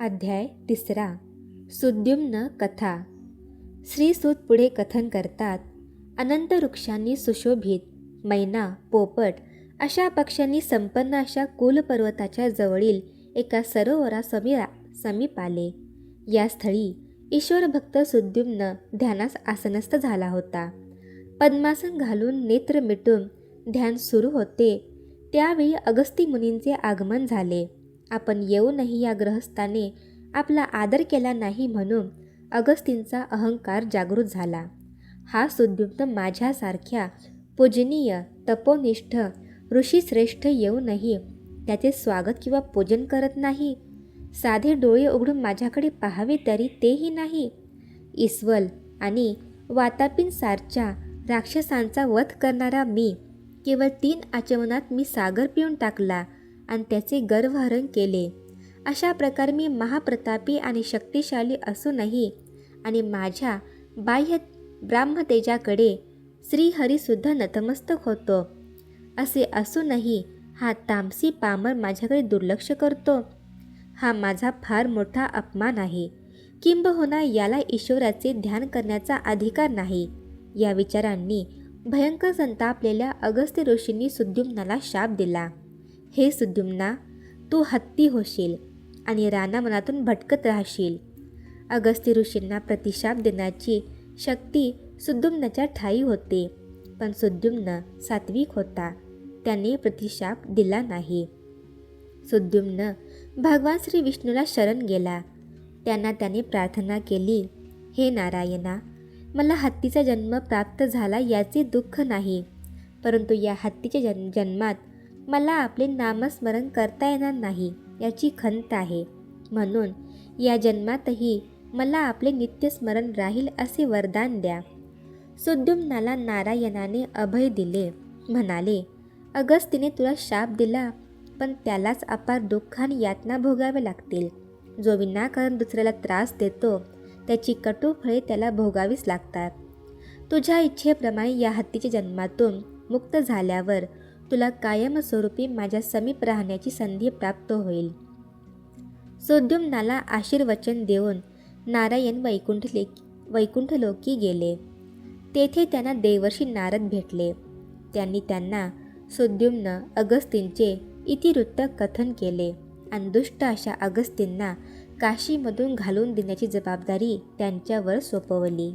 अध्याय तिसरा. सुद्युम्न कथा. श्रीसूत पुढे कथन करतात अनंत वृक्षांनी सुशोभित मैना पोपट अशा पक्ष्यांनी संपन्न अशा कुलपर्वताच्या जवळील एका सरोवरा समीरा समीप आले. या स्थळी ईश्वरभक्त सुद्युम्न ध्यानास आसनस्थ झाला होता. पद्मासन घालून नेत्र मिटून ध्यान सुरू होते. त्यावेळी अगस्ती मुनींचे आगमन झाले. आपण येऊनही या ग्रहस्थाने आपला आदर केला नाही म्हणून अगस्तींचा अहंकार जागृत झाला. हा सुद्युम्न माझ्यासारख्या पूजनीय तपोनिष्ठ ऋषीश्रेष्ठ येऊनही त्याचे स्वागत किंवा पूजन करत नाही. साधे डोळे उघडून माझ्याकडे पाहावे तरी तेही नाही. इस्वल आणि वातापिनसारच्या राक्षसांचा वध करणारा मी केवळ तीन आचमनात मी सागर पिऊन टाकला. आणि त्याचे गर्वहरण केले. अशा प्रकारे मी महाप्रतापी आणि शक्तिशाली असूनही आणि माझ्या बाह्य ब्राह्मतेजाकडे श्रीहरीसुद्धा नतमस्तक होतो. असे असूनही हा तामसी पामर माझ्याकडे दुर्लक्ष करतो. हा माझा फार मोठा अपमान आहे. किंबहुना याला ईश्वराचे ध्यान करण्याचा अधिकार नाही. या विचारांनी भयंकर संतापलेल्या अगस्त्य ऋषींनी सुद्युम्नाला शाप दिला. हे सुद्युम्ना तू हत्ती होशील आणि रानामनातून भटकत राहशील. अगस्ती ऋषींना प्रतिशाप देण्याची शक्ती सुद्युम्नाच्या ठाई होते पण सुद्युम्न सात्विक होता. त्याने प्रतिशाप दिला नाही. सुद्युम्न भगवान श्री विष्णूला शरण गेला. त्यांना त्याने प्रार्थना केली हे नारायणा मला हत्तीचा जन्म प्राप्त झाला याचे दुःख नाही परंतु या हत्तीच्या जन जन्मात मला आपले नामस्मरण करता येणार नाही याची खंत आहे. म्हणून या जन्मातही मला आपले नित्यस्मरण राहील असे वरदान द्या. सुद्युम्नाला नारायणाने अभय दिले. म्हणाले अगस्तीने तुला शाप दिला पण त्यालाच अपार दुःख आणि यातना भोगावे लागतील. जो विनाकारण दुसऱ्याला त्रास देतो त्याची कटू फळे त्याला भोगावीच लागतात. तुझ्या इच्छेप्रमाणे या हत्तीच्या जन्मातून मुक्त झाल्यावर तुला कायमस्वरूपी माझ्या समीप राहण्याची संधी प्राप्त होईल. सुद्युम्नाला आशीर्वचन देऊन नारायण वैकुंठले वैकुंठलोकी गेले. तेथे त्यांना देवर्षी नारद भेटले. त्यांनी त्यांना सुद्युम्न अगस्तींचे इतिवृत्त कथन केले. आणि दुष्ट अशा अगस्तींना काशीमधून घालून देण्याची जबाबदारी त्यांच्यावर सोपवली.